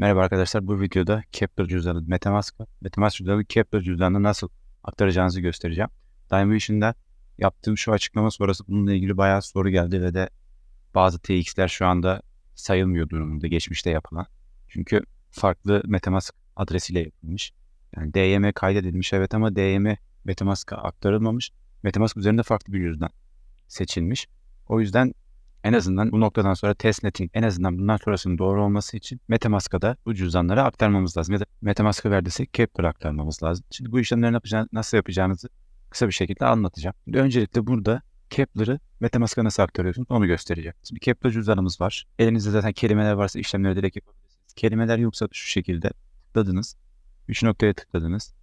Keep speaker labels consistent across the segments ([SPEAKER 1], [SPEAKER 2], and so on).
[SPEAKER 1] Merhaba arkadaşlar. Bu videoda Kepler cüzdanı Metamask, Metamask cüzdanı Kepler cüzdanını nasıl aktaracağınızı göstereceğim. Dimension'da yaptığım şu açıklama sonrası bununla ilgili bayağı soru geldi ve de bazı TX'ler şu anda sayılmıyor durumunda geçmişte yapılan. Çünkü farklı Metamask adresiyle yapılmış. Yani DYM kaydedilmiş evet ama DYM Metamask'a aktarılmamış. Metamask üzerinde farklı bir cüzdan seçilmiş. O yüzden en azından bu noktadan sonra testnet'in en azından bundan sonrasının doğru olması için Metamask'a da bu cüzdanları aktarmamız lazım. Ya da Metamask'a verdiysek Kepler aktarmamız lazım. Şimdi bu işlemleri nasıl yapacağınızı kısa bir şekilde anlatacağım. Şimdi öncelikle burada Kepler'ı Metamask'a nasıl aktarıyorsunuz onu göstereceğim. Şimdi Kepler cüzdanımız var. Elinizde zaten kelimeler varsa işlemleri direkt yapabilirsiniz. Kelimeler yoksa şu şekilde tıkladınız. Üç noktaya tıkladınız.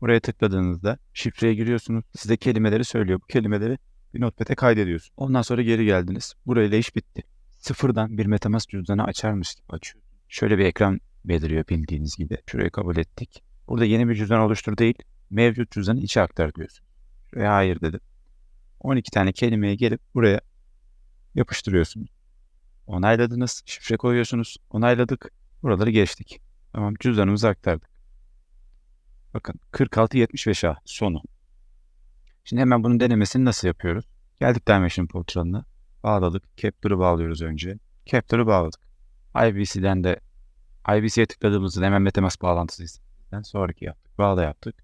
[SPEAKER 1] Buraya tıkladığınızda şifreye giriyorsunuz. Size kelimeleri söylüyor. Bu kelimeleri bir notepad'e kaydediyorsun. Ondan sonra geri geldiniz. Burayla iş bitti. Sıfırdan bir Metamask cüzdanı açarmış gibi açıyorsun. Şöyle bir ekran beliriyor bildiğiniz gibi. Şurayı kabul ettik. Burada yeni bir cüzdan oluştur değil, mevcut cüzdanı içe aktar diyorsun. Şuraya hayır dedim. 12 tane kelimeye gelip buraya yapıştırıyorsunuz. Onayladınız, şifre koyuyorsunuz. Onayladık. Buraları geçtik. Tamam cüzdanımızı aktardık. Bakın 4675A sonu. Şimdi hemen bunun denemesini nasıl yapıyoruz? Geldik Dimension portalına. Bağladık. Kepler'ı bağlıyoruz önce. Kepler'ı bağladık. IBC'den de IBC'ye tıkladığımızda hemen Metamask bağlantısı istediğinden sonraki yaptık. Bağla yaptık.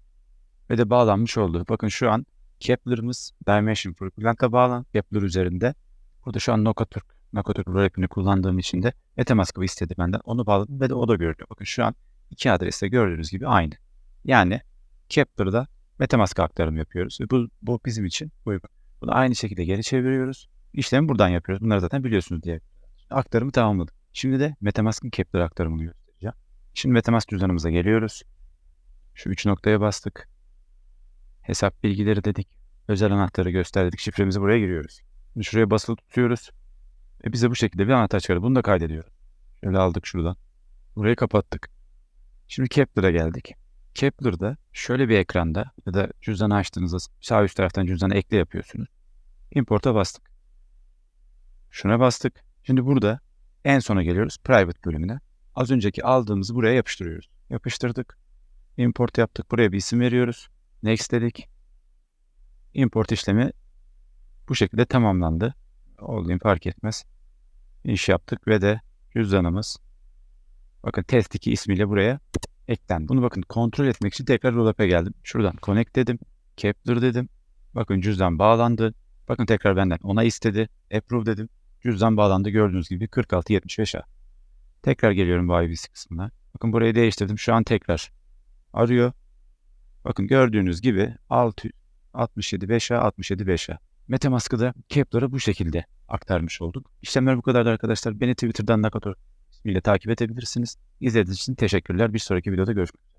[SPEAKER 1] Ve de bağlanmış oldu. Bakın şu an Kepler'ımız Dimension Plug'la bağlan. Kepler üzerinde. Burada şu an Nokatürk, Nokatürk wrap'ini kullandığım için de Metamask'ı istedi benden. Onu bağladım ve de o da görünüyor. Bakın şu an iki adreste gördüğünüz gibi aynı. Yani Kepler'da Metamask aktarım yapıyoruz. Bu, bu bizim için uygun. Bunu aynı şekilde geri çeviriyoruz. İşlemi buradan yapıyoruz. Bunları zaten biliyorsunuz diye. Aktarımı tamamladık. Şimdi de Metamask'ın Kepler aktarımını göstereceğim. Şimdi Metamask cüzdanımıza geliyoruz. Şu üç noktaya bastık. Hesap bilgileri dedik. Özel anahtarı gösterdik. Şifremizi buraya giriyoruz. Şimdi şuraya basılı tutuyoruz. Ve bize bu şekilde bir anahtar çıkardı. Bunu da kaydediyoruz. Şöyle aldık şuradan. Burayı kapattık. Şimdi Kepler'a geldik. Kepler'da şöyle bir ekranda ya da cüzdanı açtığınızda sağ üst taraftan cüzdanı ekle yapıyorsunuz. Import'a bastık. Şuna bastık. Şimdi burada en sona geliyoruz private bölümüne. Az önceki aldığımızı buraya yapıştırıyoruz. Yapıştırdık. Import yaptık. Buraya bir isim veriyoruz. Next dedik. Import işlemi bu şekilde tamamlandı. Olduğum fark etmez. İş yaptık ve de cüzdanımız bakın test 2 ismiyle buraya eklendi. Bunu bakın kontrol etmek için tekrar Rollup'e geldim. Şuradan connect dedim. Kepler dedim. Bakın cüzdan bağlandı. Bakın tekrar benden ona istedi. Approve dedim. Cüzdan bağlandı gördüğünüz gibi 4675A. Tekrar geliyorum bu IBC kısmına. Bakın burayı değiştirdim. Şu an tekrar arıyor. Bakın gördüğünüz gibi 667.5A 67.5A. Metamask'ı da Kepler'a bu şekilde aktarmış olduk. İşlemler bu kadardı arkadaşlar. Beni Twitter'dan Nakator ismiyle takip edebilirsiniz. İzlediğiniz için teşekkürler. Bir sonraki videoda görüşmek üzere.